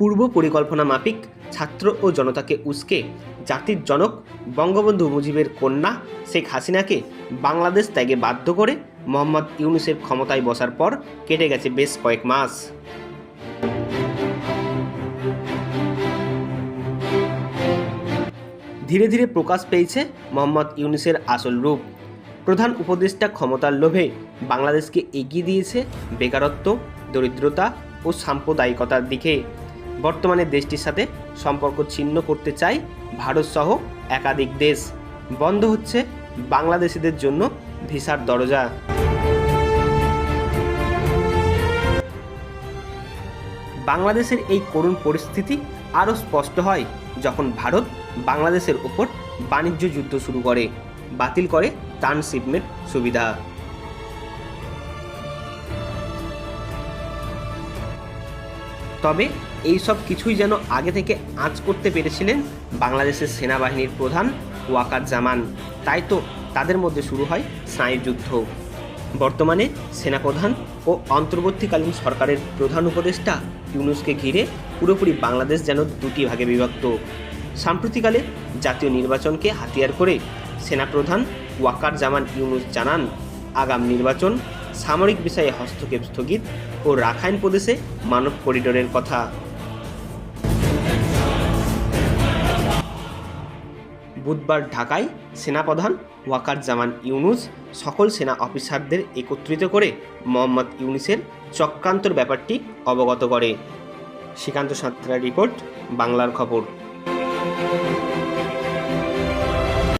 পূর্ব পরিকল্পনা মাফিক ছাত্র ও জনতাকে উস্কে জাতির জনক বঙ্গবন্ধু মুজিবের কন্যা শেখ হাসিনাকে বাংলাদেশ ত্যাগে বাধ্য করে মোহাম্মদ ইউনুসের ক্ষমতায় বসার পর কেটে গেছে বেশ কয়েক মাস। ধীরে ধীরে প্রকাশ পেয়েছে মোহাম্মদ ইউনুসের আসল রূপ। প্রধান উপদেষ্টা ক্ষমতার লোভে বাংলাদেশকে এগিয়ে দিয়েছে বেকারত্ব, দরিদ্রতা ও সাম্প্রদায়িকতার দিকে। বর্তমানে দেশটির সাথে সম্পর্ক ছিন্ন করতে চায় ভারতসহ একাধিক দেশ। বন্ধ হচ্ছে বাংলাদেশিদের জন্য ভিসার দরজা। বাংলাদেশের এই করুণ পরিস্থিতি আরও স্পষ্ট হয় যখন ভারত বাংলাদেশের ওপর বাণিজ্য যুদ্ধ শুরু করে, বাতিল করে ট্রান্সশিপমেন্ট সুবিধা। তবে এই সব কিছুই যেন আগে থেকে আঁচ করতে পেরেছিলেন বাংলাদেশের সেনাবাহিনীর প্রধান ওয়াকার জামান তাই তো তাদের মধ্যে শুরু হয় স্নায়ুযুদ্ধ বর্তমানে সেনাপ্রধান ও অন্তর্বর্তীকালীন সরকারের প্রধান উপদেষ্টা ইউনুসকে ঘিরে পুরোপুরি বাংলাদেশ যেন দুটি ভাগে বিভক্ত। সাম্প্রতিকালে জাতীয় নির্বাচনকে হাতিয়ার করে সেনাপ্রধান ওয়াকার জামান ইউনুস জানান, আগাম নির্বাচন সামরিক বিষয়ে হস্তক্ষেপ স্থগিত ও রাখাইন প্রদেশে মানব করিডোরের কথা। বুধবার ঢাকায় সেনাপ্রধান ওয়াকার জামান ইউনুস সকল সেনা অফিসারদের একত্রিত করে মোহাম্মদ ইউনুসের চক্রান্তর ব্যাপারটি অবগত করে। শ্রীকান্ত সাঁতরা রিপোর্ট, বাংলার খবর।